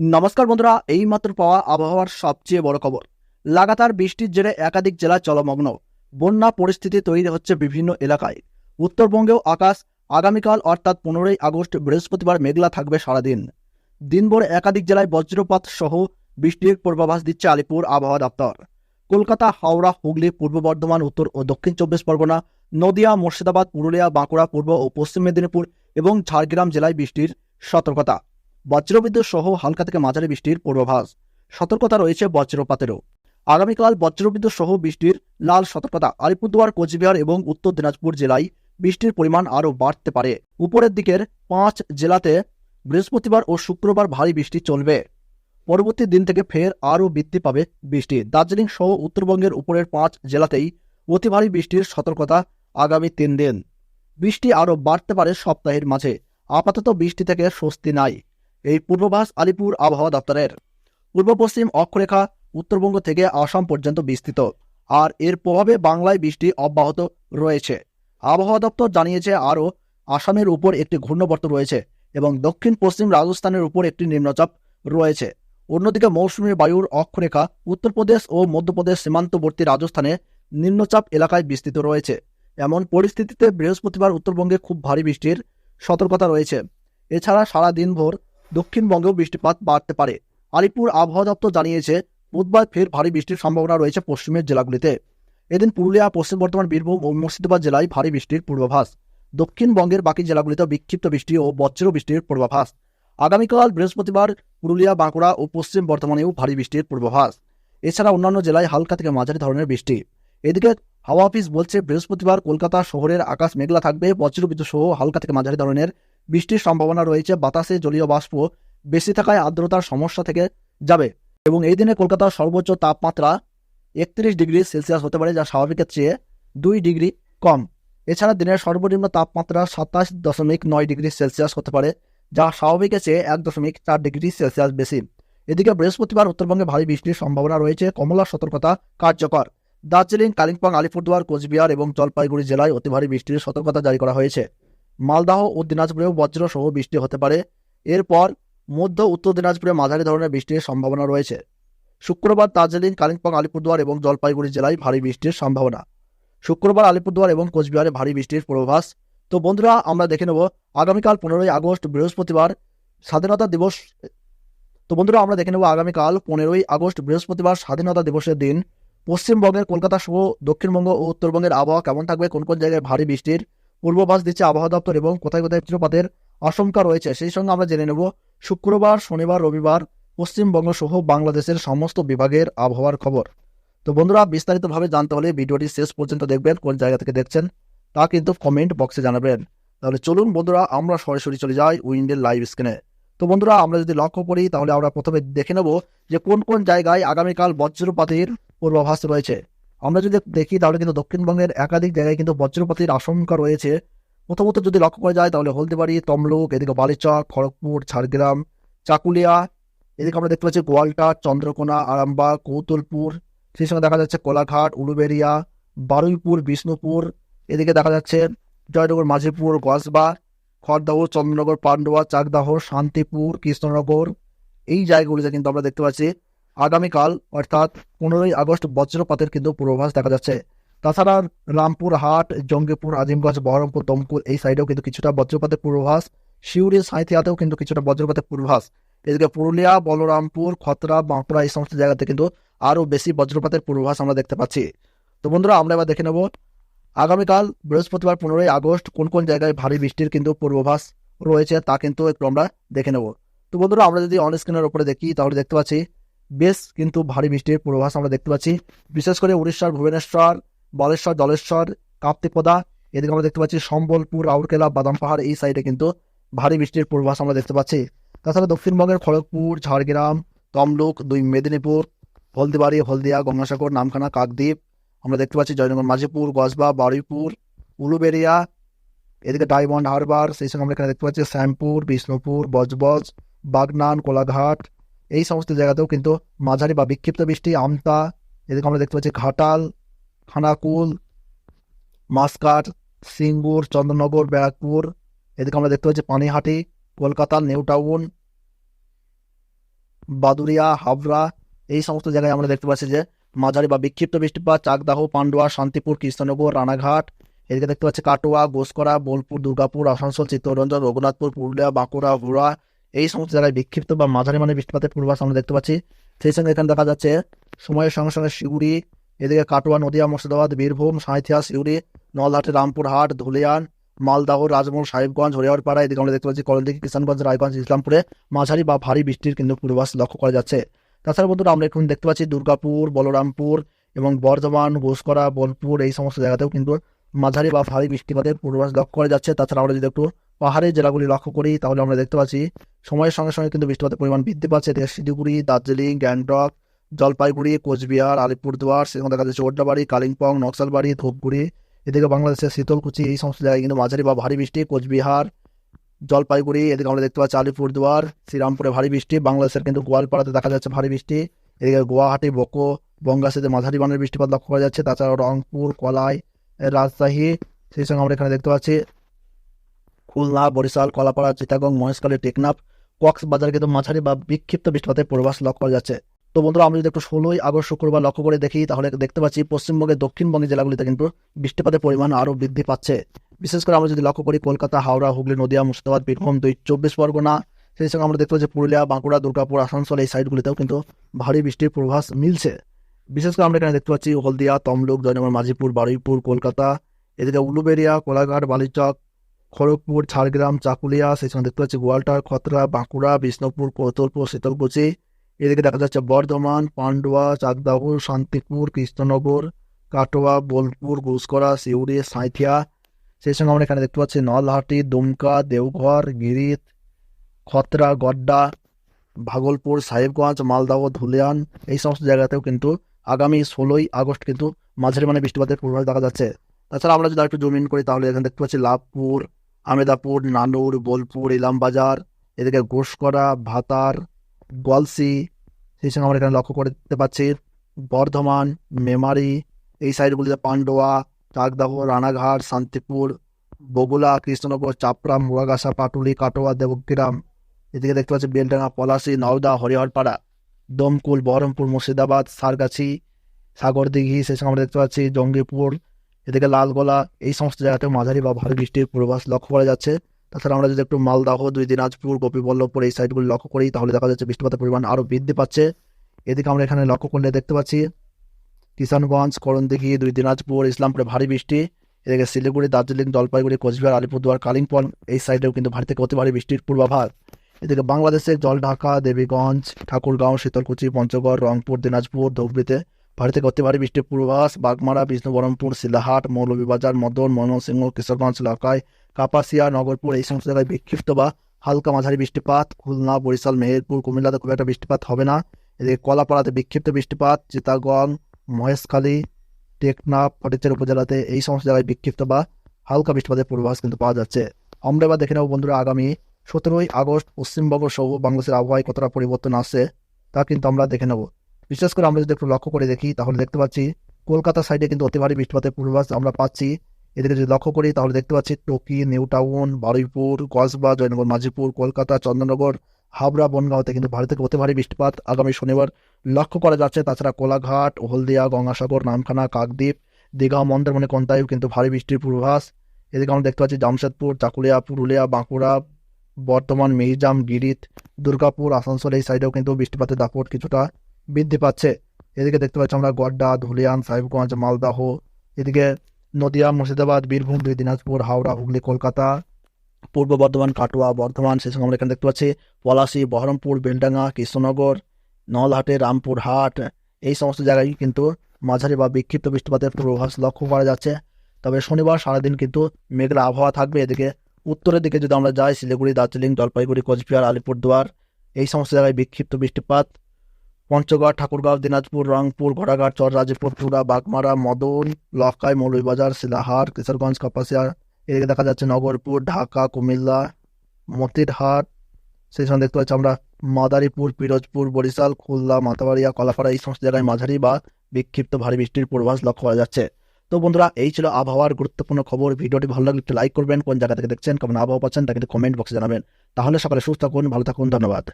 নমস্কার বন্ধুরা, এইমাত্র পাওয়া আবহাওয়ার সবচেয়ে বড় খবর। লাগাতার বৃষ্টির জেরে একাধিক জেলা জলমগ্ন বন্যা পরিস্থিতি তৈরি হচ্ছে বিভিন্ন এলাকায়। উত্তরবঙ্গেও আকাশ আগামীকাল অর্থাৎ পনেরোই আগস্ট বৃহস্পতিবার মেঘলা থাকবে সারাদিন। দিনভর একাধিক জেলায় বজ্রপাত সহ বৃষ্টির পূর্বাভাস দিচ্ছে আলিপুর আবহাওয়া দপ্তর। কলকাতা, হাওড়া, হুগলি, পূর্ব বর্ধমান, উত্তর ও দক্ষিণ চব্বিশ পরগনা, নদিয়া, মুর্শিদাবাদ, পুরুলিয়া, বাঁকুড়া, পূর্ব ও পশ্চিম মেদিনীপুর এবং ঝাড়গ্রাম জেলায় বৃষ্টির সতর্কতা। বজ্রবিদ্যুৎ সহ হালকা থেকে মাঝারি বৃষ্টির পূর্বাভাস। সতর্কতা রয়েছে বজ্রপাতেরও। আগামীকাল বজ্রবিদ্যুৎ সহ বৃষ্টির লাল সতর্কতা আলিপুরদুয়ার, কোচবিহার এবং উত্তর দিনাজপুর জেলায় বৃষ্টির পরিমাণ আরও বাড়তে পারে। উপরের দিকের পাঁচ জেলাতে বৃহস্পতিবার ও শুক্রবার ভারী বৃষ্টি চলবে। পরবর্তী দিন থেকে ফের আরও বৃদ্ধি পাবে বৃষ্টি। দার্জিলিং সহ উত্তরবঙ্গের উপরের পাঁচ জেলাতেই অতি ভারী বৃষ্টির সতর্কতা আগামী তিন দিন। বৃষ্টি আরও বাড়তে পারে সপ্তাহের মাঝে। আপাতত বৃষ্টি থেকে স্বস্তি নাই। এই পূর্বাভাস আলিপুর আবহাওয়া দপ্তরের। পূর্ব পশ্চিম অক্ষরেখা, উত্তরবঙ্গ থেকে আসাম পর্যন্ত বিস্তৃত। আর এর প্রভাবে বাংলায় বৃষ্টি অব্যাহত রয়েছে। আবহাওয়া দপ্তর জানিয়েছে আরও আসামের উপর একটি ঘূর্ণবর্ত রয়েছে এবং দক্ষিণ পশ্চিম রাজস্থানের উপর একটি নিম্নচাপ রয়েছে। অন্যদিকে মৌসুমী বায়ুর অক্ষরেখা, উত্তরপ্রদেশ ও মধ্যপ্রদেশ সীমান্তবর্তী রাজস্থানে নিম্নচাপ এলাকায় বিস্তৃত রয়েছে। এমন পরিস্থিতিতে বৃহস্পতিবার উত্তরবঙ্গে খুব ভারী বৃষ্টির সতর্কতা রয়েছে। এছাড়া সারা দিনভর দক্ষিণবঙ্গেও বৃষ্টিপাত বাড়তে পারে। আলিপুর আবহাওয়া দপ্তর জানিয়েছে, বুধবার ফের ভারী বৃষ্টির সম্ভাবনা রয়েছে পশ্চিমের জেলাগুলিতে। এদিন পুরুলিয়া, পশ্চিম বর্ধমান, বীরভূম ও মুর্শিদাবাদ জেলায় ভারী বৃষ্টির পূর্বাভাস। দক্ষিণবঙ্গের বাকি জেলাগুলিতে বিক্ষিপ্ত বৃষ্টি ও বজ্র বৃষ্টির পূর্বাভাস। আগামীকাল বৃহস্পতিবার পুরুলিয়া, বাঁকুড়া ও পশ্চিম বর্ধমানেও ভারী বৃষ্টির পূর্বাভাস। এছাড়া অন্যান্য জেলায় হালকা থেকে মাঝারি ধরনের বৃষ্টি। এদিকে হাওয়া অফিস বলছে, বৃহস্পতিবার কলকাতা শহরের আকাশ মেঘলা থাকবে, বজ্রবিদ্যুৎ সহ হালকা থেকে মাঝারি ধরনের বৃষ্টির সম্ভাবনা রয়েছে, বাতাসে জলীয় বাষ্প বেশি থাকায় আর্দ্রতার সমস্যা থেকে যাবে। এবং এই দিনে কলকাতার সর্বোচ্চ তাপমাত্রা একত্রিশ ডিগ্রি সেলসিয়াস হতে পারে, যা স্বাভাবিকের চেয়ে দুই ডিগ্রি কম। এছাড়া দিনের সর্বনিম্ন তাপমাত্রা সাতাশ দশমিক নয় ডিগ্রি সেলসিয়াস হতে পারে, যা স্বাভাবিকের চেয়ে এক দশমিক চার ডিগ্রি সেলসিয়াস বেশি। এদিকে বৃহস্পতিবার উত্তরবঙ্গে ভারী বৃষ্টির সম্ভাবনা রয়েছে, কমলা সতর্কতা কার্যকর। দার্জিলিং, কালিম্পং, আলিপুরদুয়ার, কোচবিহার এবং জলপাইগুড়ি জেলায় অতি ভারী বৃষ্টির সতর্কতা জারি করা হয়েছে। মালদাহ ও দিনাজপুরেও বজ্র সহ বৃষ্টি হতে পারে। এরপর মধ্য উত্তর দিনাজপুরে মাঝারি ধরনের বৃষ্টির সম্ভাবনা রয়েছে। শুক্রবার দার্জিলিং, কালিম্পং, আলিপুরদুয়ার এবং জলপাইগুড়ি জেলায় ভারী বৃষ্টির সম্ভাবনা। শুক্রবার আলিপুরদুয়ার এবং কোচবিহারে ভারী বৃষ্টির পূর্বাভাস। তো বন্ধুরা, আমরা দেখে নেব আগামীকাল পনেরোই আগস্ট বৃহস্পতিবার স্বাধীনতা দিবস। তো বন্ধুরা, আমরা দেখে নেব আগামীকাল পনেরোই আগস্ট বৃহস্পতিবার স্বাধীনতা দিবসের দিন। পশ্চিমবঙ্গের কলকাতা সহ দক্ষিণবঙ্গ ও উত্তরবঙ্গের আবহাওয়া কেমন থাকবে, কোন কোন জায়গায় ভারী বৃষ্টির পূর্বাভাস দিচ্ছে আবহাওয়া দপ্তর এবং কোথায় কোথায় বজ্রপাতের আশঙ্কা রয়েছে, সেই সঙ্গে আমরা জেনে নেব শুক্রবার, শনিবার, রবিবার, পশ্চিমবঙ্গ সহ বাংলাদেশের সমস্ত বিভাগের আবহাওয়ার খবর। তো বন্ধুরা, বিস্তারিতভাবে জানতে হলে ভিডিওটি শেষ পর্যন্ত দেখবেন, কোন জায়গা থেকে দেখছেন তা কিন্তু কমেন্ট বক্সে জানাবেন। তাহলে চলুন বন্ধুরা, আমরা সরাসরি চলে যাই উইন্ডের লাইভ স্ক্রিনে তো বন্ধুরা, আমরা যদি লক্ষ্য করি, তাহলে আমরা প্রথমে দেখে নেব যে কোন কোন জায়গায় আগামীকাল বজ্রপাতের পূর্বাভাস রয়েছে। আমরা যদি দেখি তাহলে কিন্তু দক্ষিণবঙ্গের একাধিক জায়গায় কিন্তু বজ্রপাতের আশঙ্কা রয়েছে। প্রথমত যদি লক্ষ্য করা যায় তাহলে হলদিবাড়ি, তমলুক, এদিকে বালিচক, খড়গপুর, ঝাড়গ্রাম, চাকুলিয়া, এদিকে আমরা দেখতে পাচ্ছি গোয়ালটা, চন্দ্রকোনা, আরামবাগ, কৌতুলপুর, সেই সঙ্গে দেখা যাচ্ছে কোলাঘাট উলুবেরিয়া বারুইপুর, বিষ্ণুপুর, এদিকে দেখা যাচ্ছে জয়নগর, মাঝিপুর গসবা খড়দাহ, চন্দ্রনগর, পান্ডুয়া, চাকদাহ, শান্তিপুর, কৃষ্ণনগর, এই জায়গাগুলিতে কিন্তু আমরা দেখতে পাচ্ছি আগামীকাল, অর্থাৎ পনেরোই আগস্ট বজ্রপাতের কিন্তু পূর্বাভাস দেখা যাচ্ছে। তাছাড়া রামপুর হাট, জঙ্গিপুর, আজিমগঞ্জ, বহরমপুর দমকুল এই সাইডেও কিন্তু কিছুটা বজ্রপাতের পূর্বাভাস। শিউরি সাঁইথিয়াতেও কিন্তু কিছুটা বজ্রপাতের পূর্বাভাস। এদিকে পুরুলিয়া, বলরামপুর, খতরা, বাঁকুড়া এই সমস্ত জায়গাতে কিন্তু আরও বেশি বজ্রপাতের পূর্বাভাস আমরা দেখতে পাচ্ছি। তো বন্ধুরা, আমরা এবার দেখে নেব আগামীকাল, বৃহস্পতিবার পনেরোই আগস্ট কোন কোন জায়গায় ভারী বৃষ্টির কিন্তু পূর্বাভাস রয়েছে তা কিন্তু একটু আমরা দেখে নেব। তো বন্ধুরা, আমরা যদি অন স্ক্রিনের উপরে দেখি, তাহলে দেখতে পাচ্ছি বেশ কিন্তু ভারী বৃষ্টির পূর্বাভাস আমরা দেখতে পাচ্ছি। বিশেষ করে উড়িষ্যার ভুবনেশ্বর, বালেশ্বর, জলেশ্বর, কাপ্তিপদা, এদিকে আমরা দেখতে পাচ্ছি সম্বলপুর, রাউরকেলা বাদাম পাহাড় এই সাইডে কিন্তু ভারী বৃষ্টির পূর্বাভাস আমরা দেখতে পাচ্ছি। তাছাড়া দক্ষিণবঙ্গের খড়গপুর, ঝাড়গ্রাম, তমলুক, দুই মেদিনীপুর, হলদিবাড়ি, হলদিয়া, গঙ্গাসাগর, নামখানা, কাকদ্বীপ, আমরা দেখতে পাচ্ছি জয়নগর, মাঝিপুর, গজবা, বারুইপুর উলুবেরিয়া এদিকে ডায়মন্ড হারবার, সেই সঙ্গে আমরা এখানে দেখতে পাচ্ছি শ্যামপুর, বিষ্ণুপুর, বজবজ, বাগনান, কোলাঘাট এই সমস্ত জায়গাতেও কিন্তু মাঝারি বা বিক্ষিপ্ত বৃষ্টি, আমতা, এদিকে আমরা দেখতে পাচ্ছি ঘাটাল, খানাকুল, মাসকাট, সিঙ্গুর, চন্দ্রনগর, ব্যারাকপুর, এদিকে আমরা দেখতে পাচ্ছি পানিহাটি, কলকাতা, নিউ টাউন বাদুরিয়া হাবড়া, এই সমস্ত জায়গায় আমরা দেখতে পাচ্ছি যে মাঝারি বা বিক্ষিপ্ত বৃষ্টিপাত, চাকদাহ, পান্ডুয়া, শান্তিপুর, কৃষ্ণনগর, রানাঘাট, এদিকে দেখতে পাচ্ছি কাটোয়া, গোসকরা, বোলপুর, দুর্গাপুর, আসানসোল, চিত্তরঞ্জন, রঘুনাথপুর, পুরুলিয়া, বাঁকুড়া ভুড়া এই সমস্ত জায়গায় বিক্ষিপ্ত বা মাঝারি মানে বৃষ্টিপাতের পূর্বাভাস আমরা দেখতে পাচ্ছি। সেই সঙ্গে এখানে দেখা যাচ্ছে, সময়ের সঙ্গে সঙ্গে শিউরি, এদিকে কাটোয়া, নদিয়া, মুর্শিদাবাদ, বীরভূম, সাঁইথিয়া, শিউরি নলহাটি রামপুরহাট, ধুলিয়ান, মালদাহ, রাজমহল, সাহেবগঞ্জ, হরিহরপাড়া, এদিকে আমরা দেখতে পাচ্ছি করণদিঘি কিষানগঞ্জ, রায়গঞ্জ, ইসলামপুরে মাঝারি বা ভারী বৃষ্টির কিন্তু পূর্বাভাস লক্ষ্য করা যাচ্ছে। তাছাড়া বন্ধুরা আমরা এখন দেখতে পাচ্ছি দুর্গাপুর, বলরামপুর এবং বর্ধমান, ঘোষকরা, বোলপুর এই সমস্ত জায়গাতেও কিন্তু মাঝারি বা ভারী বৃষ্টিপাতের পূর্বাভাস লক্ষ্য করা যাচ্ছে। তাছাড়া আমরা যদি একটু পাহাড়ের জেলাগুলি লক্ষ্য করি, তাহলে আমরা দেখতে পাচ্ছি, সময়ের সঙ্গে সঙ্গে কিন্তু বৃষ্টিপাতের পরিমাণ বৃদ্ধি পাচ্ছে। এদিকে শিলিগুড়ি দার্জিলিং, গ্যাংটক, জলপাইগুড়ি, কোচবিহার, আলিপুরদুয়ার সেখানে দেখা যাচ্ছে ওড্ডাবাড়ি, কালিম্পং, নকশালবাড়ি, ধূপগুড়ি। এদিকে বাংলাদেশের শীতলকুচি, এই সমস্ত জায়গায় কিন্তু মাঝারি বা ভারী বৃষ্টি, কোচবিহার, জলপাইগুড়ি, এদিকে আমরা দেখতে পাচ্ছি আলিপুরদুয়ার, শ্রীরামপুরে ভারী বৃষ্টি, বাংলাদেশের কিন্তু গোয়ালপাড়াতে দেখা যাচ্ছে ভারী বৃষ্টি। এদিকে গুয়াহাটি, বকো বঙ্গাসিতে মাঝারি মানের বৃষ্টিপাত লক্ষ্য করা যাচ্ছে। তাছাড়া রংপুর, কলাই, রাজশাহী, সেই সঙ্গে আমরা এখানে দেখতে পাচ্ছি খুলনা বরিশাল, কলাপাড়া, চিটাগং, মহেশখালী, টেকনাফ কক্সবাজার কিন্তু মাঝারি বা বিক্ষিপ্ত বৃষ্টিপাতের পূর্বাভাস লক্ষ্য করা যাচ্ছে। তো বন্ধুরা, আমরা যদি একটু ষোলোই আগস্ট শুক্রবার লক্ষ্য করে দেখি, তাহলে দেখতে পাচ্ছি পশ্চিমবঙ্গের দক্ষিণবঙ্গের জেলাগুলিতে কিন্তু বৃষ্টিপাতের পরিমাণ আরও বৃদ্ধি পাচ্ছে। বিশেষ করে আমরা যদি লক্ষ্য করি, কলকাতা, হাওড়া, হুগলি, নদিয়া, মুর্শিদাবাদ, বীরভূম, দুই চব্বিশ পরগনা, সেই সঙ্গে আমরা দেখতে পাচ্ছি পুরুলিয়া, বাঁকুড়া, দুর্গাপুর, আসানসোল, এই সাইডগুলিতেও কিন্তু ভারী বৃষ্টির পূর্বাভাস মিলছে। বিশেষ করে আমরা এখানে দেখতে পাচ্ছি হলদিয়া, তমলুক, জয়নগর, মাঝিপুর, বারুইপুর, কলকাতা, এদিকে উলুবেরিয়া, কোলাঘাট, বালিচক খড়গপুর, ঝাড়গ্রাম, চাকুলিয়া সঙ্গে দেখতে পাচ্ছি গোয়ালটার খতরা, বাঁকুড়া, বিষ্ণুপুর, কৌতলপুর, শীতলকুচি। এদিকে দেখা যাচ্ছে বর্ধমান, পান্ডুয়া, চাকদাহ, শান্তিপুর, কৃষ্ণনগর, কাটোয়া, বোলপুর ঘুষকরা সিউড়ি, সাঁইথিয়া। সেই সঙ্গে আমরা এখানে দেখতে পাচ্ছি নলহাটি, দুমকা, দেওঘর, গিরিত, খতরা, গড্ডা, ভাগলপুর, সাহেবগঞ্জ, মালদাহ, ধুলিয়ান। এই সমস্ত জায়গাতেও কিন্তু আগামী ষোলোই আগস্ট কিন্তু মাঝারি মানে বৃষ্টিপাতের পূর্বাভাস দেখা যাচ্ছে। তাছাড়া আমরা যদি একটু জমিন করি, তাহলে এখানে দেখতে পাচ্ছি লাভপুর আমেদাপুর, নানুর, বোলপুর, ইলামবাজার, এদিকে ঘোষকরা, ভাতার গলসি সেই সঙ্গে আমরা এখানে লক্ষ্য করতে পাচ্ছি বর্ধমান, মেমারি, এই সাইডগুলিতে পান্ডোয়া, চাকদাহ, রানাঘাট, শান্তিপুর বগুলা কৃষ্ণনগর, চাপড়া, মুরাগাছা, পাটুলি, কাটোয়া, দেবগ্রাম। এদিকে দেখতে পাচ্ছি বেলডাঙ্গা, পলাশি, নওদা, হরিহরপাড়া, দমকুল, বহরমপুর, মুর্শিদাবাদ, সারগাছি, সাগরদিঘি, সেই সঙ্গে আমরা দেখতে পাচ্ছি জঙ্গিপুর এদিকে লালগোলা, এই সমস্ত জায়গাতেও মাঝারি বা ভারী বৃষ্টির পূর্বাভাস লক্ষ্য করা যাচ্ছে। তাছাড়া আমরা যদি একটু মালদাহ, দুই দিনাজপুর, গোপীবল্লভপুর এই সাইডগুলি লক্ষ্য করি, তাহলে দেখা যাচ্ছে বৃষ্টিপাতের পরিমাণ আরও বৃদ্ধি পাচ্ছে। এদিকে আমরা এখানে লক্ষ্য করলে দেখতে পাচ্ছি, কিষানগঞ্জ, করণদিঘি, দুই দিনাজপুর, ইসলামপুরে ভারী বৃষ্টি। এদিকে শিলিগুড়ি, দার্জিলিং, জলপাইগুড়ি, কোচবিহার, আলিপুরদুয়ার, কালিম্পং এই সাইডেও কিন্তু ভারী থেকে অতি ভারী বৃষ্টির পূর্বাভাস। এদিকে বাংলাদেশের জলঢাকা, দেবীগঞ্জ, ঠাকুরগাঁও, শীতলকুচি, পঞ্চগড়, রংপুর, দিনাজপুর ধুবড়িতে ভারী থেকে অতি ভারী বৃষ্টির পূর্বাভাস, বাগমারা, বিষ্ণুবরমপুর শিলাহাট মৌলভীবাজার, মদন, ময়মনসিংহ, কিশোরগঞ্জ এলাকায় কাপাসিয়া, নগরপুর এই সমস্ত জায়গায় বিক্ষিপ্ত বা হালকা মাঝারি বৃষ্টিপাত। খুলনা, বরিশাল, মেহেরপুর, কুমিল্লাতে খুব একটা বৃষ্টিপাত হবে না। এদিকে কলাপাড়াতে বিক্ষিপ্ত বৃষ্টিপাত, চিতাগং, মহেশখালী টেকনাফ ফটিকচার উপজেলাতে এই সমস্ত জায়গায় বিক্ষিপ্ত বা হালকা বৃষ্টিপাতের পূর্বাভাস কিন্তু পাওয়া যাচ্ছে। আমরা এবার দেখে নেব বন্ধুরা আগামী সতেরোই আগস্ট পশ্চিমবঙ্গ সহ বাংলাদেশের আবহাওয়ায় কতটা পরিবর্তন আসছে তা কিন্তু আমরা দেখে নেব। বিশেষ করে আমরা যদি একটু লক্ষ্য করে দেখি, তাহলে দেখতে পাচ্ছি কলকাতা সাইডে কিন্তু অতি ভারী বৃষ্টিপাতের পূর্বাভাস আমরা পাচ্ছি। এদিকে যদি লক্ষ্য করি, তাহলে দেখতে পাচ্ছি টকি, নিউ টাউন, বারুইপুর কসবা জয়নগর, মাঝিপুর, কলকাতা চন্দননগর হাবড়া, বনগাঁওতে কিন্তু ভারী থেকে অতি ভারী বৃষ্টিপাত আগামী শনিবার লক্ষ্য করা যাচ্ছে। তাছাড়া কোলাঘাট, হলদিয়া, গঙ্গাসাগর, নামখানা, কাকদ্বীপ, দীঘা, মন্দারমণি কোনটায়ও কিন্তু ভারী বৃষ্টির পূর্বাভাস। এদিকে আমরা দেখতে পাচ্ছি জামশেদপুর, চাকুলিয়া, পুরুলিয়া, বাঁকুড়া, বর্ধমান, মিহিজাম, গিরিত, দুর্গাপুর, আসানসোল এই সাইডেও কিন্তু বৃষ্টিপাতের দাপট কিছুটা বৃদ্ধি পাচ্ছে। এদিকে দেখতে পাচ্ছি আমরা গড্ডা, ধুলিয়ান, সাহেবগঞ্জ মালদাহ এদিকে নদিয়া, মুর্শিদাবাদ, বীরভূম, দুই দিনাজপুর, হাওড়া, হুগলি, কলকাতা, পূর্ব বর্ধমান, কাটোয়া, বর্ধমান, সেই সঙ্গে আমরা এখানে দেখতে পাচ্ছি পলাশি, বহরমপুর, বেলডাঙ্গা, কৃষ্ণনগর, নলহাটে রামপুরহাট এই সমস্ত জায়গায় কিন্তু মাঝারি বা বিক্ষিপ্ত বৃষ্টিপাতের পূর্বাভাস লক্ষ্য করা যাচ্ছে। তবে শনিবার সারাদিন কিন্তু মেঘলা আবহাওয়া থাকবে। এদিকে উত্তরের দিকে যদি আমরা যাই, শিলিগুড়ি, দার্জিলিং, জলপাইগুড়ি, কোচবিহার, আলিপুরদুয়ার, এই সমস্ত জায়গায় বিক্ষিপ্ত বৃষ্টিপাত পঞ্চগড়, ঠাকুরগাঁও, দিনাজপুর, রংপুর, ঘোড়াঘাট চররাজপুর চূড়া বাগমারা, মদন লকাই মৌলভীবাজার শিলাহাট কিশোরগঞ্জ, কাপাসিয়া এদিকে দেখা যাচ্ছে নগরপুর, ঢাকা, কুমিল্লা, মতিরহাট, সেই সঙ্গে দেখতে পাচ্ছি আমরা মাদারীপুর, পিরোজপুর, বরিশাল, খুলনা মাতাবাড়িয়া কলাপাড়া, এই সমস্ত জায়গায় মাঝারি বা বিক্ষিপ্ত ভারী বৃষ্টির পূর্বাভাস লক্ষ্য করা যাচ্ছে। তো বন্ধুরা, এই ছিল আবহাওয়ার গুরুত্বপূর্ণ খবর। ভিডিওটি ভালো লাগলে একটু লাইক করবেন, কোন জায়গা থেকে দেখছেন, কেমন আবহাওয়া পাচ্ছেন তা কিন্তু কমেন্ট বক্সে জানাবেন। তাহলে সকালে সুস্থ থাকুন, ভালো থাকুন, ধন্যবাদ।